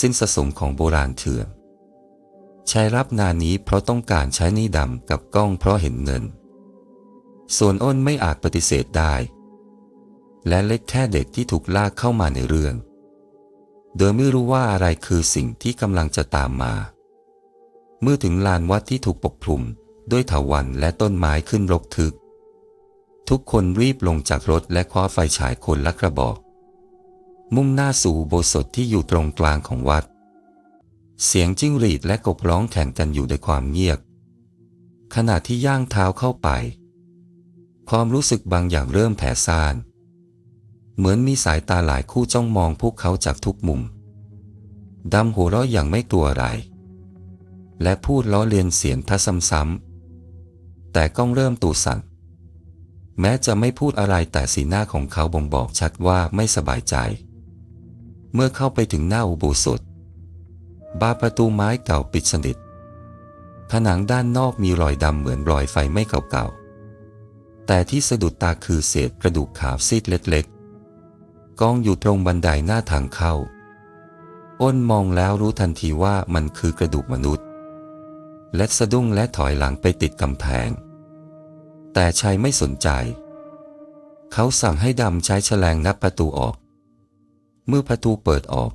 สิ้นสะสมของโบราณเถื่อนใช้รับนานนี้เพราะต้องการใช้นี่ดำกับกล้องเพราะเห็นเงิน ส่วนอ้นไม่อาจปฏิเสธได้ และเล็กแค่เด็กที่ถูกลากเข้ามาในเรื่อง โดยไม่รู้ว่าอะไรคือสิ่งที่กำลังจะตามมา เมื่อถึงลานวัดที่ถูกปกคลุมด้วยเถาวัลย์และต้นไม้ขึ้นรกทึก ทุกคนรีบลงจากรถและคว้าไฟฉายคนละกระบอก มุ่งหน้าสู่โบสถที่อยู่ตรงกลางของวัด เสียงจิ้งหรีดและกบร้องแข่งกันอยู่ในความเงียบ ขณะที่ย่างเท้าเข้าไป ความรู้สึกบางอย่างเริ่มแผ่ซ่าน เหมือนมีสายตาหลายคู่จ้องมองพวกเขาจากทุกมุม ดำหัวเราะอย่างไม่กลัวอะไร และพูดล้อเลียนเสียงท่าซ้ำๆ แต่ก้องเริ่มตูสั่นแม้จะไม่พูดอะไรแต่สีหน้าของเขาบ่งบอกชัดว่าไม่สบายใจ เมื่อเข้าไปถึงหน้าอุโบสถ บานประตูไม้เก่าปิดสนิท ผนังด้านนอกมีรอยดำเหมือนรอยไฟไม้เก่าๆ แต่ที่สะดุดตาคือเศษกระดูกขาวซีดเล็กๆ กองอยู่ตรงบันไดหน้าทางเข้า อ้นมองแล้วรู้ทันทีว่ามันคือกระดูกมนุษย์ และสะดุ้งและถอยหลังไปติดกำแพง แต่ชายไม่สนใจ เขาสั่งให้ดำใช้แฉลงนับประตูออก เมื่อประตูเปิดออก